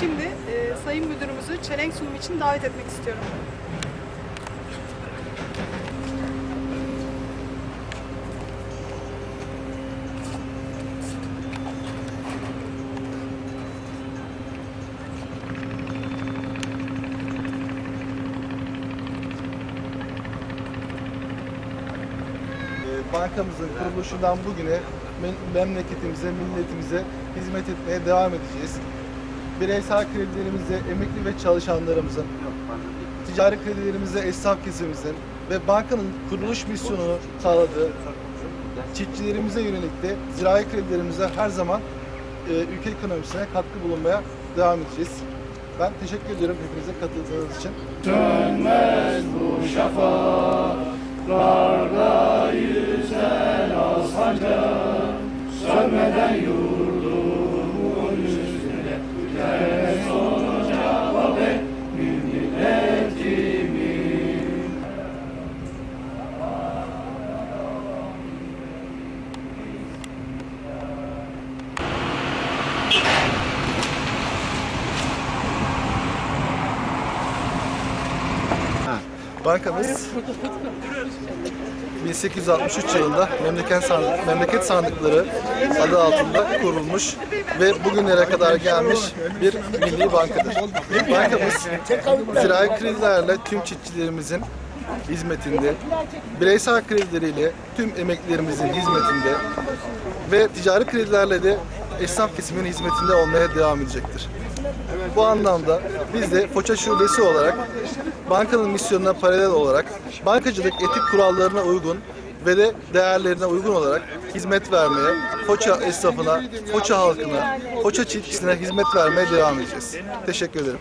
Şimdi e, Sayın Müdürümüzü çelenk sunumu için davet etmek istiyorum. Bankamızın kuruluşundan bugüne mem- memleketimize, milletimize hizmet etmeye devam edeceğiz. Bireysel kredilerimize emekli ve çalışanlarımızın, ticari kredilerimize esnaf kesimimizin ve bankanın kuruluş misyonunu sağladığı çiftçilerimize yönelik de zirai kredilerimize her zaman e, ülke ekonomisine katkı bulunmaya devam edeceğiz. Ben teşekkür ediyorum hepinize katıldığınız için. Sangha you. Bankamız 1863 yılında memleket, sandık, memleket sandıkları adı altında kurulmuş ve bugünlere kadar gelmiş bir milli bankadır. Bankamız zirai kredilerle tüm çiftçilerimizin hizmetinde, bireysel kredileriyle tüm emeklilerimizin hizmetinde ve ticari kredilerle de esnaf kesiminin hizmetinde olmaya devam edecektir. Bu anlamda biz de Foça Şubesi olarak bankanın misyonuna paralel olarak bankacılık etik kurallarına uygun ve de değerlerine uygun olarak hizmet vermeye, Foça esnafına, Foça halkına, Foça çiftçisine hizmet vermeye devam edeceğiz. Teşekkür ederim.